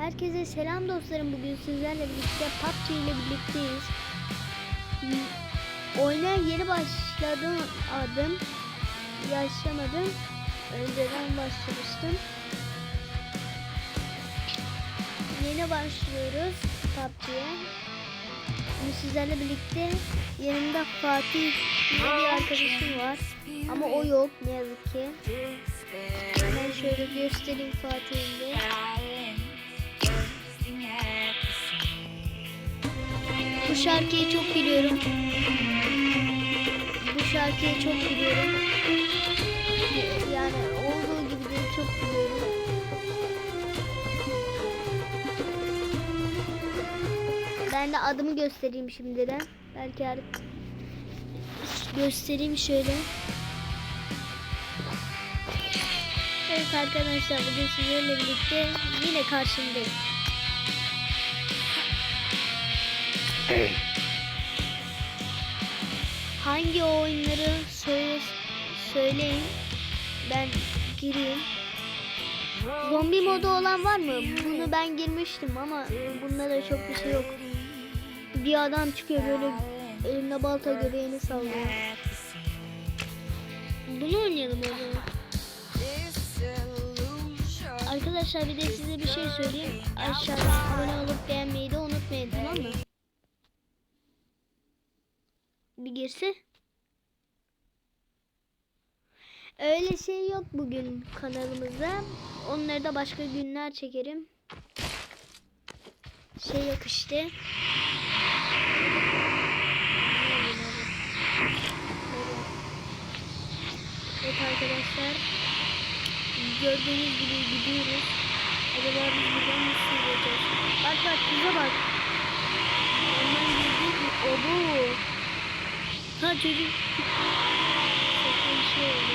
Herkese selam dostlarım. Bugün sizlerle birlikte PUBG ile birlikteyiz. Oyuna yeni başladım adım. Yaşlamadım. Önceden başlamıştım. Yeni başlıyoruz PUBG'ye. Bugün sizlerle birlikte yanımda Fatih diye bir arkadaşım var. Ama o yok ne yazık ki. Hemen şöyle göstereyim Fatih'in de. Bu şarkıyı çok biliyorum. Bu şarkıyı çok biliyorum. Yani olduğu gibi de çok biliyorum. Ben de adımı göstereyim şimdiden. Belki artık göstereyim şöyle. Evet arkadaşlar bugün sizlerle birlikte yine karşımdayım. Hangi oyunları söyle, söyleyin ben gireyim. Zombi modu olan var mı? Bunu ben girmiştim ama bunda da çok bir şey yok. Bir adam çıkıyor böyle elinde balta göbeğini sallıyor. Bunu oynayalım o zaman. Arkadaşlar bir de size bir şey söyleyeyim. Aşağıdan abone olup beğenmeyi de unutmayın tamam mı? Bir girse. Öyle şey yok bugün kanalımızda. Onları da başka günler çekerim. Şey yok işte. Evet arkadaşlar. Gördüğünüz gibi gidiyoruz. Acaba biz buradan nasıl gideceğiz? Bak bak kıza bak. Ondan girdik. Obo. Ha çocuk. Bir şey oldu.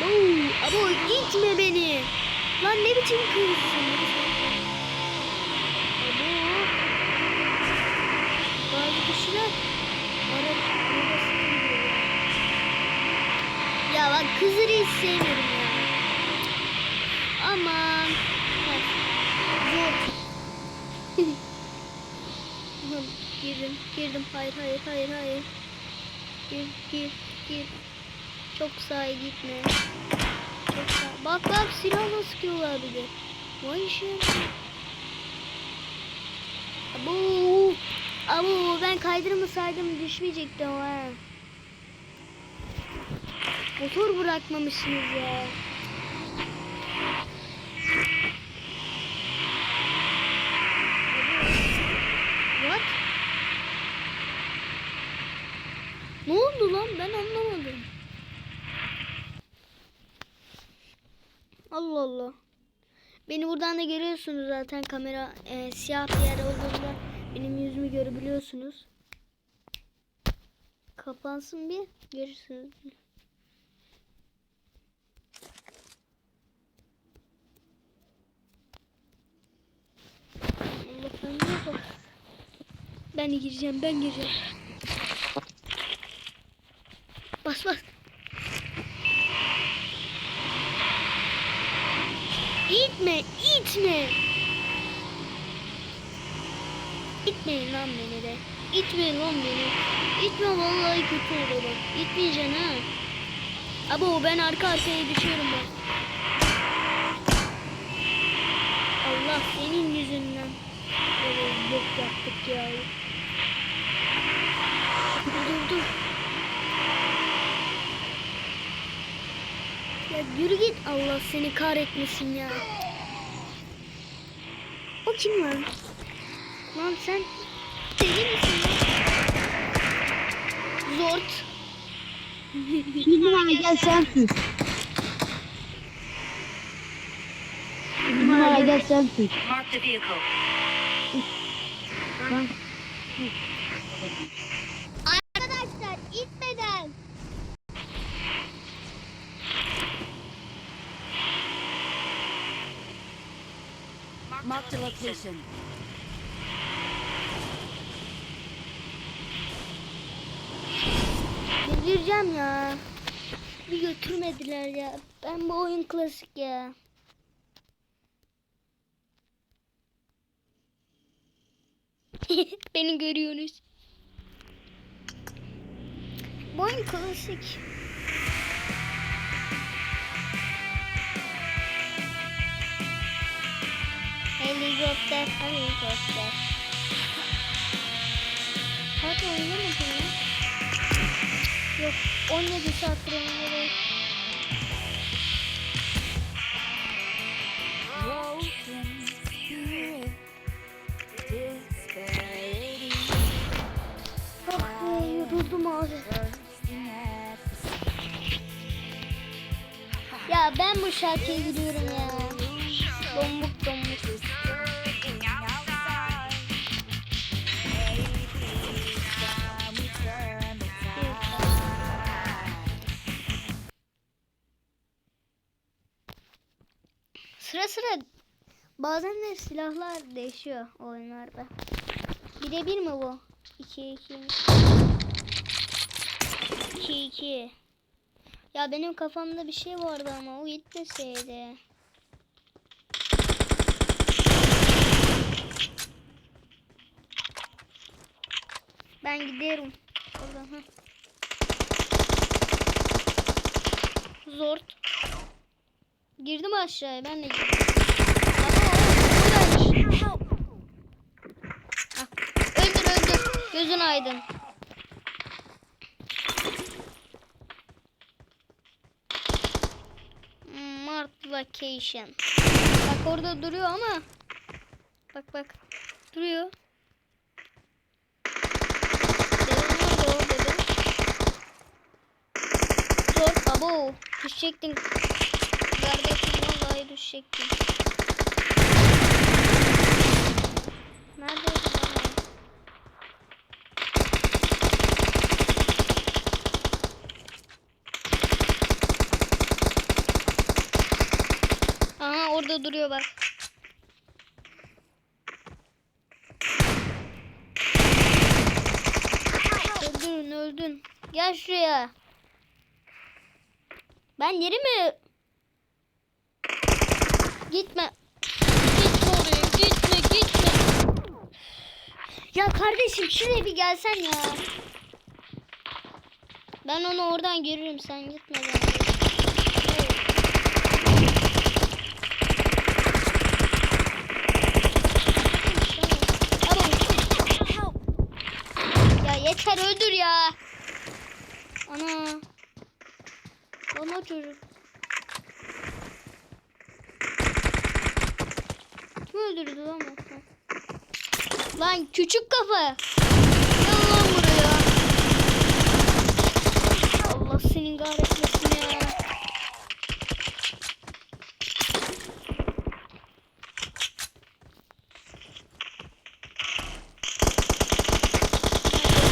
Bir araba itme beni. Lan ne biçim kızsın? Abo. Bazı kişiler araba, ya. Bak kızları hiç sevmiyorum ya. Aman. Zor. Girdim, girdim. Hayır, hayır, hayır, hayır. Gir, gir, gir. Çok sağa gitme. Çok sağ. Bak bak silahla sıkıyorlar bir de. Vay işe. Abo. Abo ben kaydırmasaydım düşmeyecekti o ha. Motor bırakmamışsınız ya. What? Ne oldu lan ben anlamadım. Allah Allah. Beni buradan da görüyorsunuz zaten kamera e, siyah bir yer olduğunda benim yüzümü görebiliyorsunuz. Kapansın bir görürsünüz. Ben gireceğim ben gireceğim. Bas bas. İtme, itme. İtmeyin lan beni de. İtmeyin lan beni. İtme vallahi kötü olur bak. İtmeyeceksin ha. Abo ben arka arkaya düşüyorum bak. Allah senin yüzünden. Böyle yok yaptık ya. Yürü git Allah seni kahretmesin ya. O kim lan? Lan sen deli misin lan? Zort. Numara gel sen tut. Numara gel sen tut. Mark the vehicle. Arkadaşlar itmeden. Mark the location. Delireceğim ya. bir götürmediler ya. Ben bu oyun klasik ya. Beni görüyorsunuz. Bu oyun klasik. Helikopter, helikopter. Hadi oynamadın ya. Yok 17 saattir oynuyorum. Ah be yoruldum abi. Ya ben bu şarkıyı biliyorum ya. Bazen de silahlar değişiyor oyunlarda. Bire bir mi bu? 2 2 mi? 2 2. Ya benim kafamda bir şey vardı ama o gitmeseydi. Ben giderim. Oradan. Zort. Girdim aşağıya ben de girdim. Ama o buradaymış. Ah, Öldür öldür. Gözün aydın. Mart Vacation. Bak orada duruyor ama. Bak bak. Duruyor. Zor. Abo. Düşecektin. Kardeşim vallahi düşecektin. Nerede? o? Aha orada duruyor bak. Öldün öldün. Gel şuraya. Ben yeri mi? Gitme. Gitme oraya. Gitme gitme. Ya kardeşim şuraya bir gelsen ya. Ben onu oradan görürüm sen gitme. ben. Evet. Ya yeter öldür ya. Ana. Ana çocuk. Kim öldürdü lan bu? Lan küçük kafa. Gel lan buraya. Allah senin kahretmesin ya.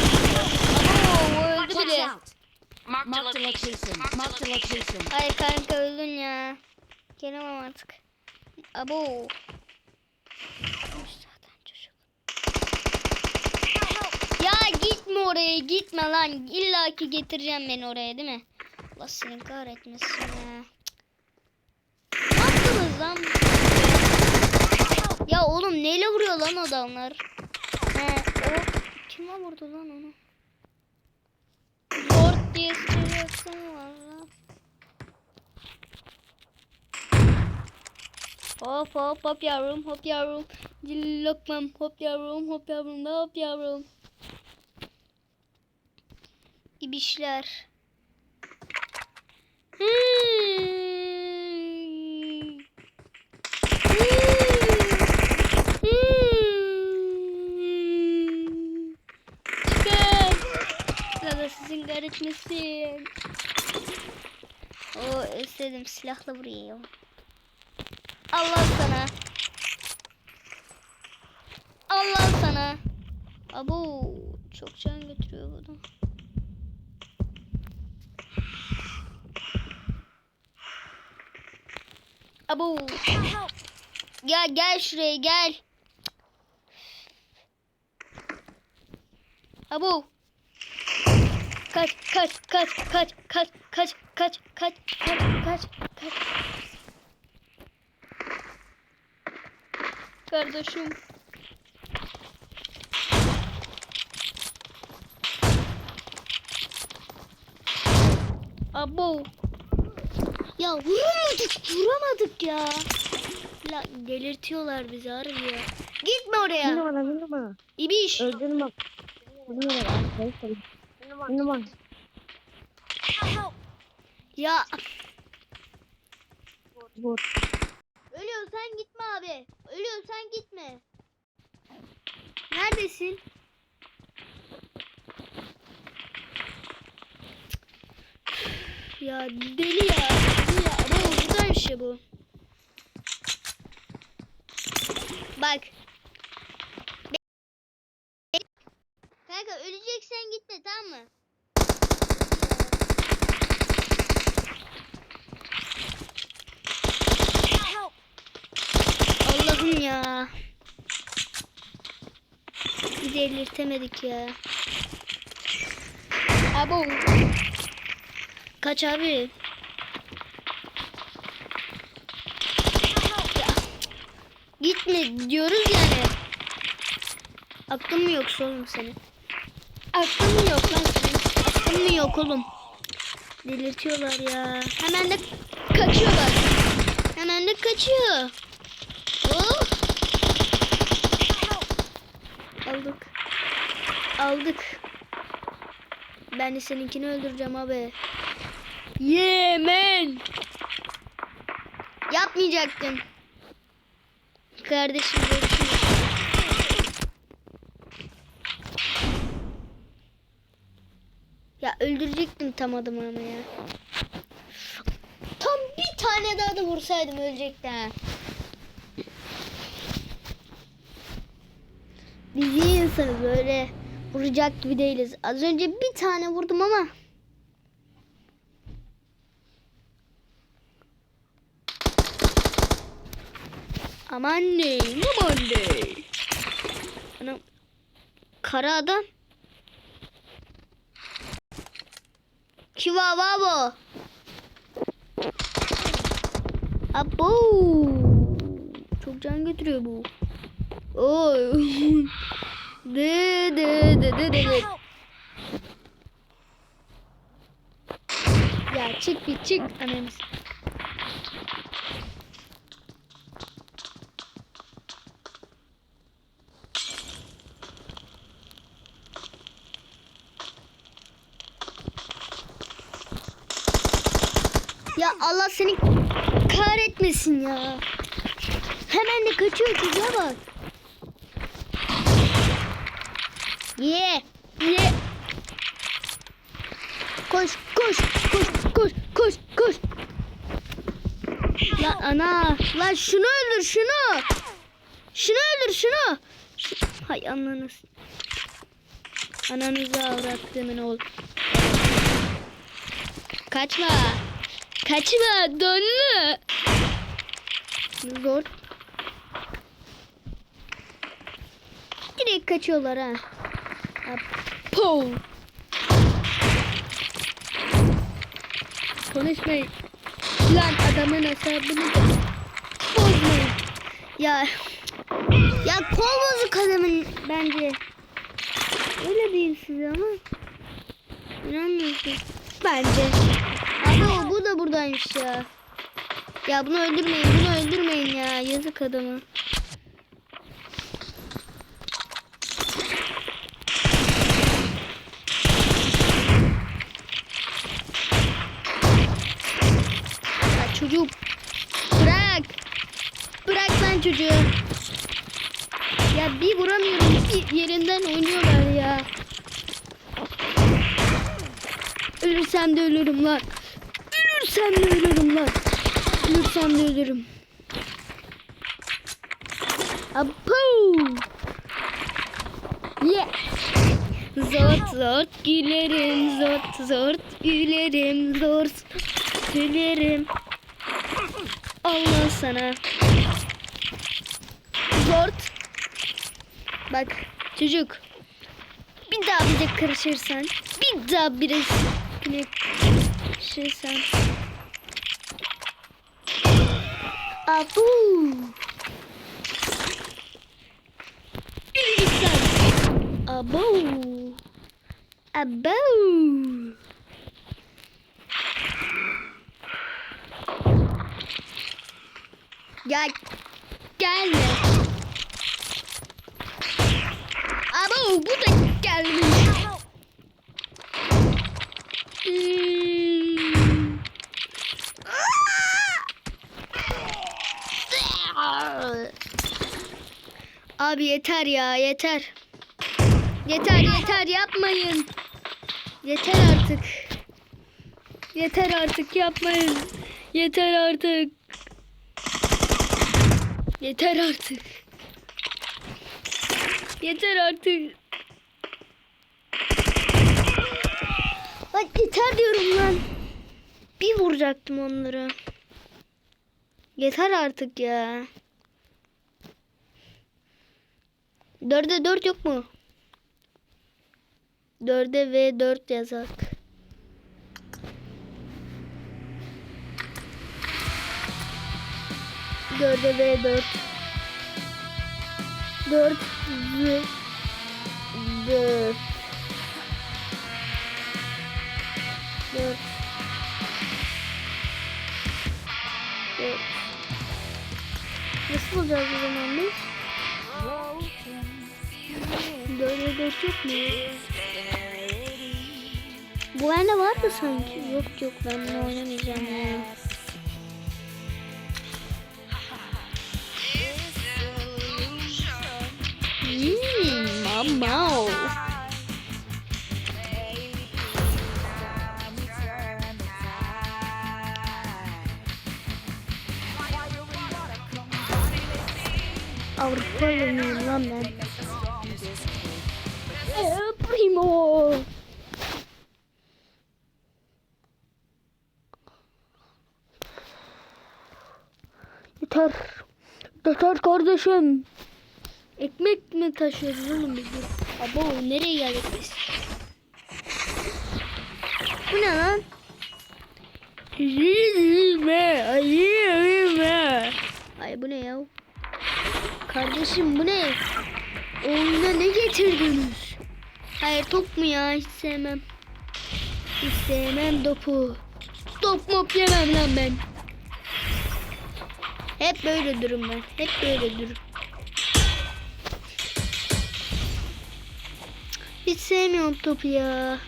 Abo, o öldü Watch bile. out! Mark the location. Mark the location. Ay kanka öldün ya. Gelemem artık. Abo. Ya gitme oraya gitme lan. İlla ki getireceğim beni oraya değil mi? Allah seni kahretmesin ya. Ne yaptınız lan? Ya oğlum neyle vuruyor lan adamlar? He o kime vurdu lan onu? Lord diye söylüyorsun var lan. Hop hop hop yavrum hop yavrum. Dil lokmam hop yavrum hop yavrum da hop yavrum. İbişler. Hmm. Hmm. Sizin kahretmesin. O istedim silahla vurayım. Allah sana. Allah sana. Abo çok can götürüyor bu da. Abo. Gel gel şuraya gel. Abo. Kaç kaç kaç kaç kaç kaç. Kaç kaç kaç kaç kaç Kardeşim. Abo. Ya vuramadık vuramadık ya. La delirtiyorlar bizi harbi ya. Gitme oraya. numara bir numara. İbiş. Öldürme bak. Bir numara. Bir numara. Ya Bot. Ölüyorsan gitme abi. Ölüyorsan gitme. Neredesin? Ya deli ya. Deli ya. Bu güzel bir şey bu. Bak. Kanka öleceksen gitme tamam mı? Allah'ım ya. Bir delirtemedik ya. Abo. Kaç abi? Ya, Gitme diyoruz yani. Aklın mı yok oğlum senin? Aklın mı yok lan senin? Aklın mı yok oğlum? Delirtiyorlar ya. Hemen de kaçıyorlar. Hemen de kaçıyor. Oh. Aldık. Aldık. Ben de seninkini öldüreceğim abi. Yemen. Yapmayacaktım. Kardeşim görüşürüz. Ya öldürecektim tam adamı ama ya. Tam bir tane daha da vursaydım ölecekti ha. Biz iyi insanız böyle vuracak gibi değiliz. Az önce bir tane vurdum ama. Aman ne, aman ne. Anam. Kara adam. Chihuahua. Abo. Çok can götürüyor bu. Oy. Ya çık bir çık anamız. Ya Allah seni kahretmesin ya. Hemen de kaçıyor çocuğa bak. Ye, ye. Koş, koş, koş, koş, koş, koş. La ana, la şunu öldür şunu. Şunu öldür şunu. Şu, hay ananız. Ananızı avrattığımın oğul. Kaçma. Kaçma donlu. Zor. Direkt kaçıyorlar ha. Po. Konuşmayın. Lan adamın hesabını da bozmayın. Ya ya kol bozuk adamın bence. Öyle değil size ama. İnanmıyorsun. Bence. Ama bu da buradaymış ya. Ya bunu öldürmeyin, bunu öldürmeyin ya. Yazık adamı. Ya çocuk. Bırak. Bırak lan çocuğu. Ya bir vuramıyorum. Bir yerinden oynuyorlar ya. Ölürsem de ölürüm lan. Ölürsem de ölürüm lan. Ölürsem de ölürüm. Apo. Yeah. Zort zort gülerim, zort zort gülerim, zort gülerim. Allah sana. Zort. Bak çocuk. Bir daha bize karışırsan, bir daha birisine uğraşırsan. Abu. Abo. Abo. Ya gelme. Abo bu da gelmiş. Hmm. Abi yeter ya yeter. Yeter yeter yapmayın. Yeter artık. Yeter artık yapmayın. Yeter artık. Yeter artık. Yeter artık. Lan yeter diyorum lan. Bir vuracaktım onları. Yeter artık ya. Dörde dört yok mu? Dörde ve dört yazak. Dörde ve dört. Dört ve dört. Dört. Dört. Nasıl bulacağız o zaman biz? Dörde dört yok mu? Bu bende vardı sanki. Yok yok ben bunu oynamayacağım ya. Hmm, mama. Avrupalı mıyım lan ben? Ee, Primo. Yeter. Yeter kardeşim. Ekmek mi taşıyoruz oğlum biz? Abo nereye geldik biz? Bu ne lan? Yiyeme, yiyeme. Ay bu ne ya? Kardeşim bu ne? Oyuna ne getirdiniz? Hayır top mu ya? Hiç sevmem. Hiç sevmem topu. Top mop yemem lan ben. Hep böyle durum ben. Hep böyle durum. Hiç sevmiyorum topu ya.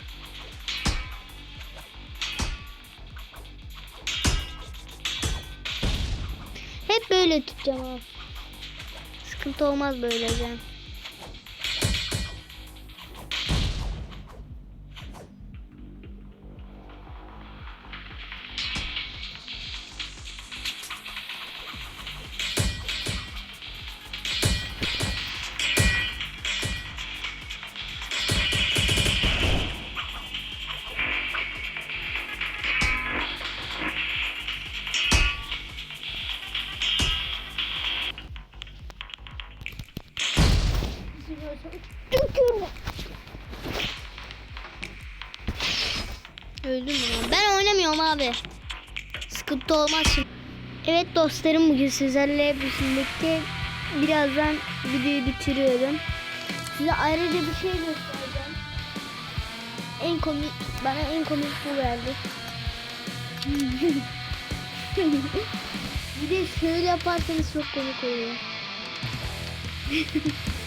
Hep böyle tutacağım abi. Sıkıntı olmaz böylece. Sıkıntı olmaz. Evet dostlarım bugün sizlerle birlikte birazdan videoyu bitiriyorum. Size ayrıca bir şey göstereceğim. En komik, bana en komik bu geldi. bir de şöyle yaparsanız çok komik oluyor.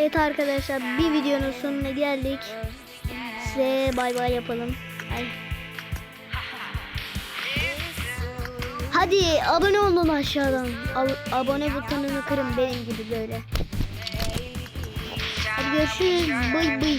Evet arkadaşlar bir videonun sonuna geldik. Size bay bay yapalım. Ay. Hadi abone olun aşağıdan. Ab- abone butonunu kırın benim gibi böyle. Hadi görüşürüz. Bay bay.